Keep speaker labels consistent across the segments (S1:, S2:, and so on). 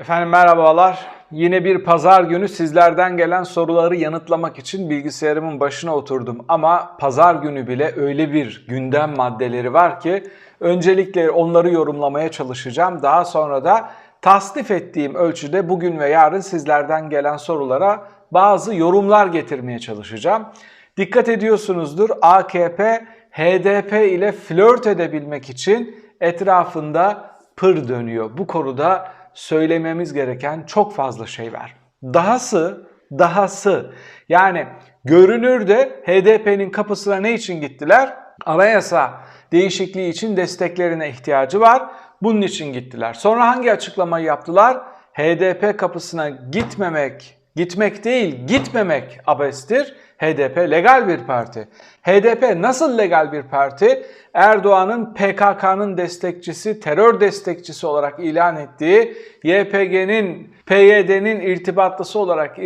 S1: Efendim merhabalar. Yine bir pazar günü sizlerden gelen soruları yanıtlamak için bilgisayarımın başına oturdum. Ama pazar günü bile öyle bir gündem maddeleri var ki öncelikle onları yorumlamaya çalışacağım. Daha sonra da tasnif ettiğim ölçüde bugün ve yarın sizlerden gelen sorulara bazı yorumlar getirmeye çalışacağım. Dikkat ediyorsunuzdur AKP HDP ile flört edebilmek için etrafında pır dönüyor. Bu konuda söylememiz gereken çok fazla şey var. Dahası, dahası yani görünürde HDP'nin kapısına ne için gittiler? Anayasa değişikliği için desteklerine ihtiyacı var. Bunun için gittiler. Sonra hangi açıklamayı yaptılar? HDP kapısına gitmemek, gitmek değil gitmemek abestir. HDP legal bir parti. HDP nasıl legal bir parti? Erdoğan'ın PKK'nın destekçisi, terör destekçisi olarak ilan ettiği, YPG'nin, PYD'nin irtibatlısı olarak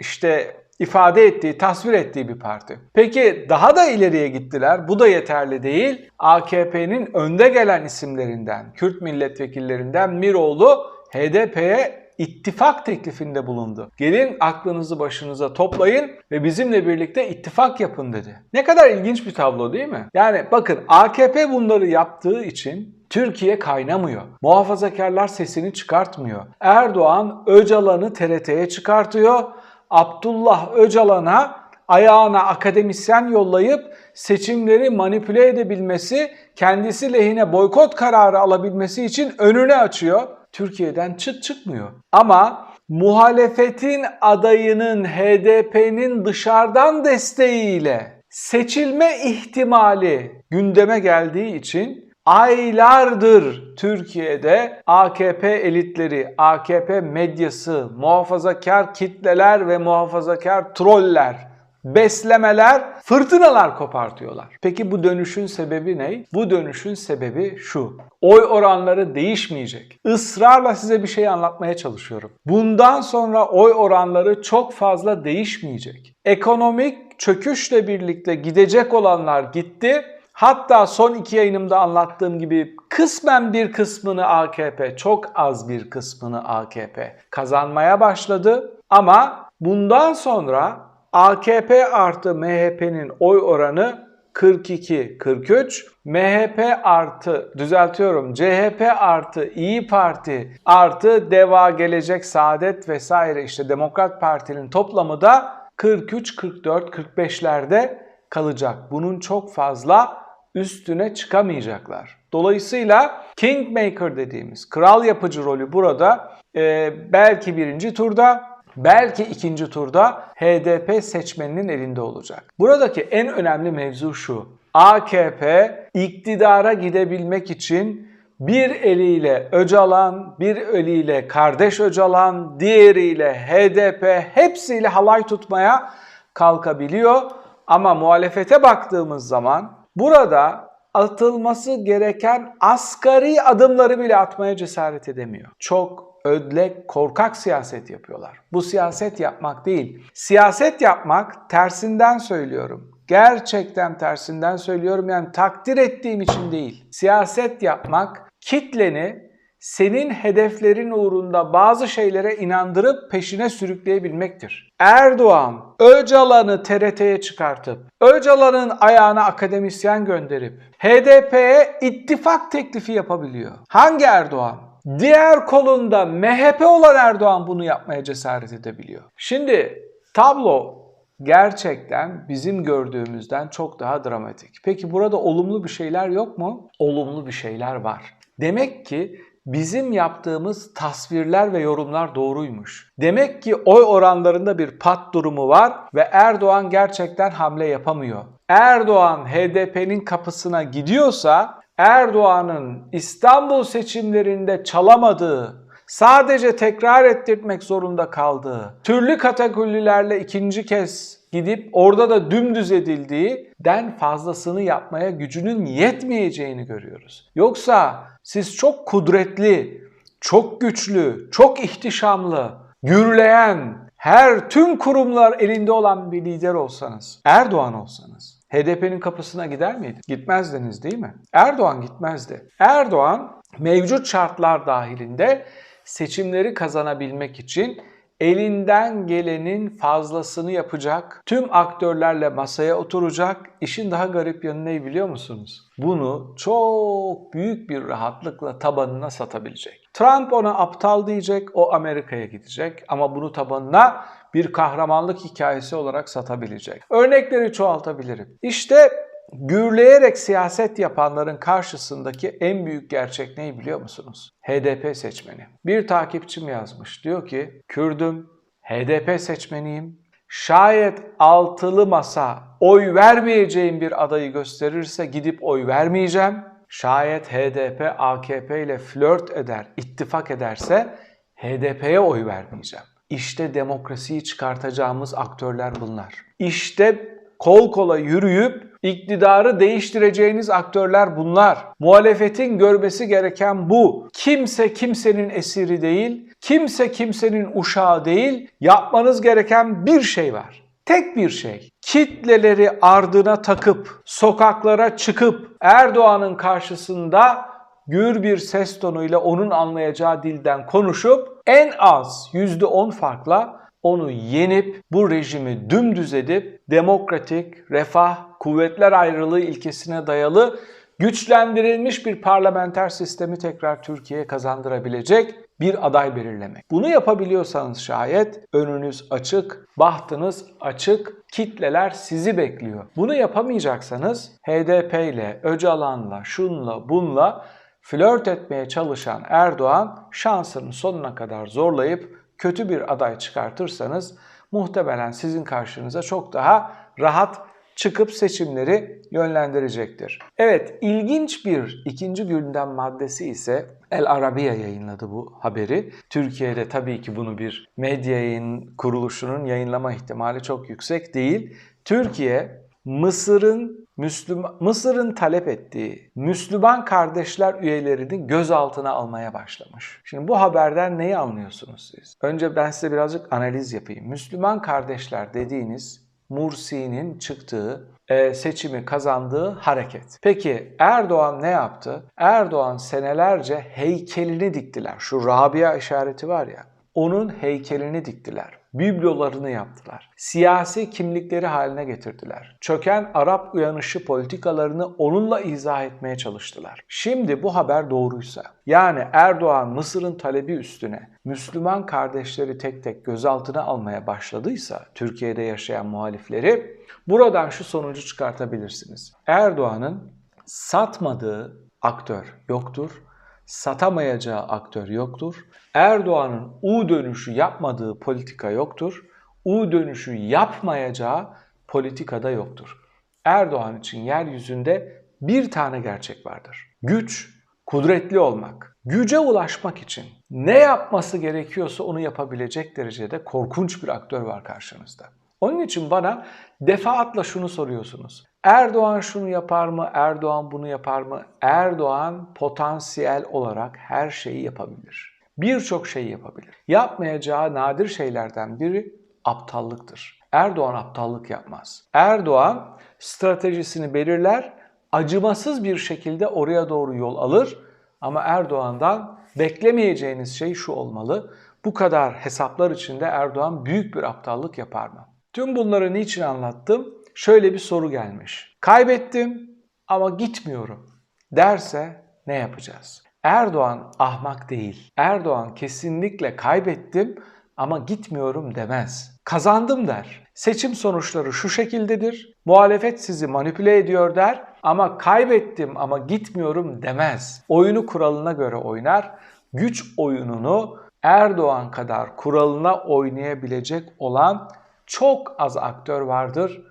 S1: işte ifade ettiği, tasvir ettiği bir parti. Peki daha da ileriye gittiler. Bu da yeterli değil. AKP'nin önde gelen isimlerinden, Kürt milletvekillerinden Miroğlu HDP'ye ittifak teklifinde bulundu. Gelin aklınızı başınıza toplayın ve bizimle birlikte ittifak yapın dedi. Ne kadar ilginç bir tablo değil mi? Yani bakın AKP bunları yaptığı için Türkiye kaynamıyor. Muhafazakarlar sesini çıkartmıyor. Erdoğan Öcalan'ı TRT'ye çıkartıyor. Abdullah Öcalan'a ayağına akademisyen yollayıp seçimleri manipüle edebilmesi, kendisi lehine boykot kararı alabilmesi için önünü açıyor. Türkiye'den çıt çıkmıyor. Ama muhalefetin adayının HDP'nin dışarıdan desteğiyle seçilme ihtimali gündeme geldiği için aylardır Türkiye'de AKP elitleri, AKP medyası, muhafazakar kitleler ve muhafazakar troller beslemeler, fırtınalar kopartıyorlar. Peki bu dönüşün sebebi ne? Bu dönüşün sebebi şu. Oy oranları değişmeyecek. Israrla size bir şey anlatmaya çalışıyorum. Bundan sonra oy oranları çok fazla değişmeyecek. Ekonomik çöküşle birlikte gidecek olanlar gitti. Hatta son iki yayınımda anlattığım gibi kısmen bir kısmını AKP, çok az bir kısmını AKP kazanmaya başladı. Ama bundan sonra AKP artı MHP'nin oy oranı 42-43. MHP artı düzeltiyorum CHP artı İyi Parti artı Deva Gelecek Saadet vesaire işte Demokrat Parti'nin toplamı da 43-44-45'lerde kalacak. Bunun çok fazla üstüne çıkamayacaklar. Dolayısıyla Kingmaker dediğimiz kral yapıcı rolü burada e, belki birinci turda belki ikinci turda HDP seçmeninin elinde olacak. Buradaki en önemli mevzu şu. AKP iktidara gidebilmek için bir eliyle Öcalan, bir eliyle kardeş Öcalan, diğeriyle HDP hepsiyle halay tutmaya kalkabiliyor. Ama muhalefete baktığımız zaman burada atılması gereken asgari adımları bile atmaya cesaret edemiyor. Çok ödlek, korkak siyaset yapıyorlar. Bu siyaset yapmak değil. Siyaset yapmak tersinden söylüyorum. Gerçekten tersinden söylüyorum yani takdir ettiğim için değil. Siyaset yapmak kitleni senin hedeflerin uğrunda bazı şeylere inandırıp peşine sürükleyebilmektir. Erdoğan Öcalan'ı TRT'ye çıkartıp Öcalan'ın ayağına akademisyen gönderip HDP'ye ittifak teklifi yapabiliyor. Hangi Erdoğan? Diğer kolunda MHP olan Erdoğan bunu yapmaya cesaret edebiliyor. Şimdi tablo gerçekten bizim gördüğümüzden çok daha dramatik. Peki burada olumlu bir şeyler yok mu? Olumlu bir şeyler var. Demek ki bizim yaptığımız tasvirler ve yorumlar doğruymuş. Demek ki oy oranlarında bir pat durumu var ve Erdoğan gerçekten hamle yapamıyor. Erdoğan HDP'nin kapısına gidiyorsa Erdoğan'ın İstanbul seçimlerinde çalamadığı, sadece tekrar ettirmek zorunda kaldığı, türlü kategorilerle ikinci kez gidip orada da dümdüz edildiği den fazlasını yapmaya gücünün yetmeyeceğini görüyoruz. Yoksa siz çok kudretli, çok güçlü, çok ihtişamlı, gürleyen, her tüm kurumlar elinde olan bir lider olsanız, Erdoğan olsanız, HDP'nin kapısına gider miydi? Gitmezdiniz değil mi? Erdoğan gitmezdi. Erdoğan mevcut şartlar dahilinde seçimleri kazanabilmek için elinden gelenin fazlasını yapacak, tüm aktörlerle masaya oturacak. İşin daha garip yanı ne biliyor musunuz? Bunu çok büyük bir rahatlıkla tabanına satabilecek. Trump ona aptal diyecek, o Amerika'ya gidecek ama bunu tabanına bir kahramanlık hikayesi olarak satabilecek. Örnekleri çoğaltabilirim. İşte gürleyerek siyaset yapanların karşısındaki en büyük gerçek neyi biliyor musunuz? HDP seçmeni. Bir takipçim yazmış. Diyor ki Kürdüm, HDP seçmeniyim. Şayet altılı masa oy vermeyeceğim bir adayı gösterirse gidip oy vermeyeceğim. Şayet HDP AKP ile flört eder, ittifak ederse HDP'ye oy vermeyeceğim. İşte demokrasiyi çıkartacağımız aktörler bunlar. İşte kol kola yürüyüp iktidarı değiştireceğiniz aktörler bunlar. Muhalefetin görmesi gereken bu. Kimse kimsenin esiri değil, kimse kimsenin uşağı değil. Yapmanız gereken bir şey var. Tek bir şey. Kitleleri ardına takıp, sokaklara çıkıp Erdoğan'ın karşısında gür bir ses tonuyla onun anlayacağı dilden konuşup en az %10 farkla onu yenip bu rejimi dümdüz edip demokratik, refah, kuvvetler ayrılığı ilkesine dayalı güçlendirilmiş bir parlamenter sistemi tekrar Türkiye'ye kazandırabilecek bir aday belirlemek. Bunu yapabiliyorsanız şayet önünüz açık, bahtınız açık, kitleler sizi bekliyor. Bunu yapamayacaksanız HDP ile, Öcalan'la, şunla, bunla flört etmeye çalışan Erdoğan şansını sonuna kadar zorlayıp kötü bir aday çıkartırsanız muhtemelen sizin karşınıza çok daha rahat çıkıp seçimleri yönlendirecektir. Evet, ilginç bir ikinci gündem maddesi ise El Arabiya yayınladı bu haberi. Türkiye'de tabii ki bunu bir medya kuruluşunun yayınlama ihtimali çok yüksek değil. Türkiye Mısır'ın Müslüman Mısır'ın talep ettiği Müslüman kardeşler üyelerini gözaltına almaya başlamış. Şimdi bu haberden neyi anlıyorsunuz siz? Önce ben size birazcık analiz yapayım. Müslüman kardeşler dediğiniz Mursi'nin çıktığı, e, seçimi kazandığı hareket. Peki Erdoğan ne yaptı? Erdoğan senelerce heykelini diktiler. Şu Rabia işareti var ya. Onun heykelini diktiler. Biblolarını yaptılar. Siyasi kimlikleri haline getirdiler. Çöken Arap uyanışı politikalarını onunla izah etmeye çalıştılar. Şimdi bu haber doğruysa, yani Erdoğan Mısır'ın talebi üstüne Müslüman kardeşleri tek tek gözaltına almaya başladıysa Türkiye'de yaşayan muhalifleri buradan şu sonucu çıkartabilirsiniz. Erdoğan'ın satmadığı aktör yoktur satamayacağı aktör yoktur. Erdoğan'ın U dönüşü yapmadığı politika yoktur. U dönüşü yapmayacağı politikada yoktur. Erdoğan için yeryüzünde bir tane gerçek vardır. Güç, kudretli olmak. Güce ulaşmak için ne yapması gerekiyorsa onu yapabilecek derecede korkunç bir aktör var karşınızda. Onun için bana defaatla şunu soruyorsunuz. Erdoğan şunu yapar mı? Erdoğan bunu yapar mı? Erdoğan potansiyel olarak her şeyi yapabilir. Birçok şeyi yapabilir. Yapmayacağı nadir şeylerden biri aptallıktır. Erdoğan aptallık yapmaz. Erdoğan stratejisini belirler, acımasız bir şekilde oraya doğru yol alır ama Erdoğan'dan beklemeyeceğiniz şey şu olmalı. Bu kadar hesaplar içinde Erdoğan büyük bir aptallık yapar mı? Tüm bunları niçin anlattım? Şöyle bir soru gelmiş. Kaybettim ama gitmiyorum derse ne yapacağız? Erdoğan ahmak değil. Erdoğan kesinlikle kaybettim ama gitmiyorum demez. Kazandım der. Seçim sonuçları şu şekildedir. Muhalefet sizi manipüle ediyor der ama kaybettim ama gitmiyorum demez. Oyunu kuralına göre oynar. Güç oyununu Erdoğan kadar kuralına oynayabilecek olan çok az aktör vardır.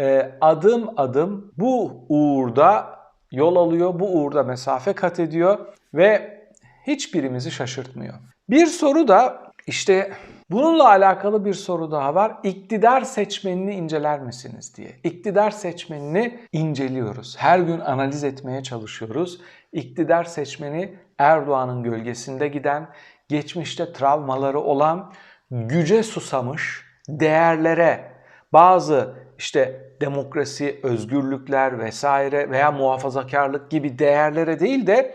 S1: Ee, adım adım bu uğurda yol alıyor, bu uğurda mesafe kat ediyor ve hiçbirimizi şaşırtmıyor. Bir soru da işte bununla alakalı bir soru daha var. İktidar seçmenini inceler misiniz diye. İktidar seçmenini inceliyoruz. Her gün analiz etmeye çalışıyoruz. İktidar seçmeni Erdoğan'ın gölgesinde giden, geçmişte travmaları olan, güce susamış, değerlere, bazı işte demokrasi, özgürlükler vesaire veya muhafazakarlık gibi değerlere değil de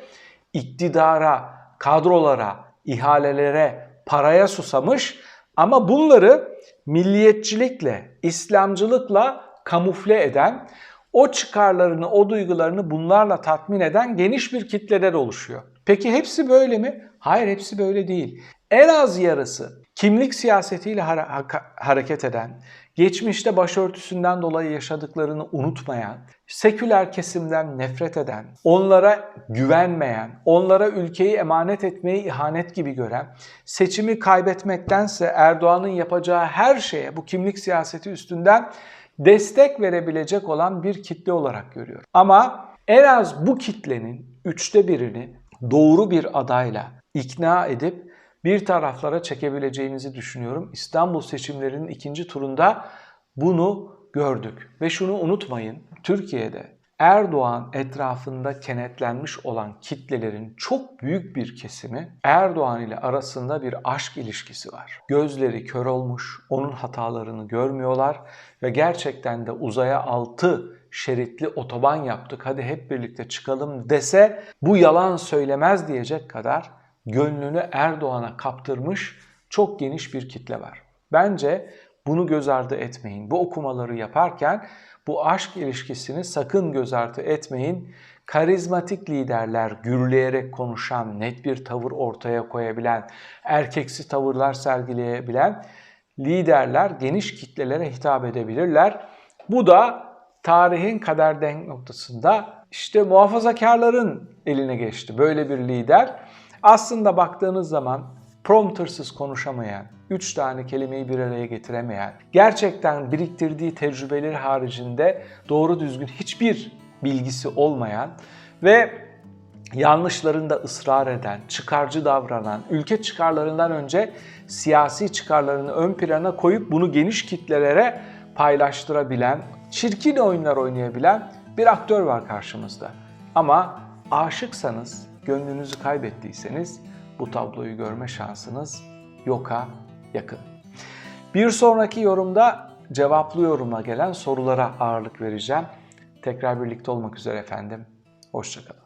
S1: iktidara, kadrolara, ihalelere, paraya susamış ama bunları milliyetçilikle, İslamcılıkla kamufle eden, o çıkarlarını, o duygularını bunlarla tatmin eden geniş bir kitleler oluşuyor. Peki hepsi böyle mi? Hayır hepsi böyle değil. En az yarısı kimlik siyasetiyle hareket eden, geçmişte başörtüsünden dolayı yaşadıklarını unutmayan, seküler kesimden nefret eden, onlara güvenmeyen, onlara ülkeyi emanet etmeyi ihanet gibi gören, seçimi kaybetmektense Erdoğan'ın yapacağı her şeye bu kimlik siyaseti üstünden destek verebilecek olan bir kitle olarak görüyorum. Ama en az bu kitlenin üçte birini doğru bir adayla ikna edip bir taraflara çekebileceğimizi düşünüyorum. İstanbul seçimlerinin ikinci turunda bunu gördük. Ve şunu unutmayın, Türkiye'de Erdoğan etrafında kenetlenmiş olan kitlelerin çok büyük bir kesimi Erdoğan ile arasında bir aşk ilişkisi var. Gözleri kör olmuş, onun hatalarını görmüyorlar ve gerçekten de uzaya altı şeritli otoban yaptık hadi hep birlikte çıkalım dese bu yalan söylemez diyecek kadar gönlünü Erdoğan'a kaptırmış çok geniş bir kitle var. Bence bunu göz ardı etmeyin. Bu okumaları yaparken bu aşk ilişkisini sakın göz ardı etmeyin. Karizmatik liderler, gürleyerek konuşan, net bir tavır ortaya koyabilen, erkeksi tavırlar sergileyebilen liderler geniş kitlelere hitap edebilirler. Bu da tarihin kader denk noktasında işte muhafazakarların eline geçti. Böyle bir lider aslında baktığınız zaman promptersız konuşamayan, üç tane kelimeyi bir araya getiremeyen, gerçekten biriktirdiği tecrübeleri haricinde doğru düzgün hiçbir bilgisi olmayan ve yanlışlarında ısrar eden, çıkarcı davranan, ülke çıkarlarından önce siyasi çıkarlarını ön plana koyup bunu geniş kitlelere paylaştırabilen, çirkin oyunlar oynayabilen bir aktör var karşımızda. Ama aşıksanız, gönlünüzü kaybettiyseniz bu tabloyu görme şansınız yoka yakın. Bir sonraki yorumda cevaplı yoruma gelen sorulara ağırlık vereceğim. Tekrar birlikte olmak üzere efendim. Hoşçakalın.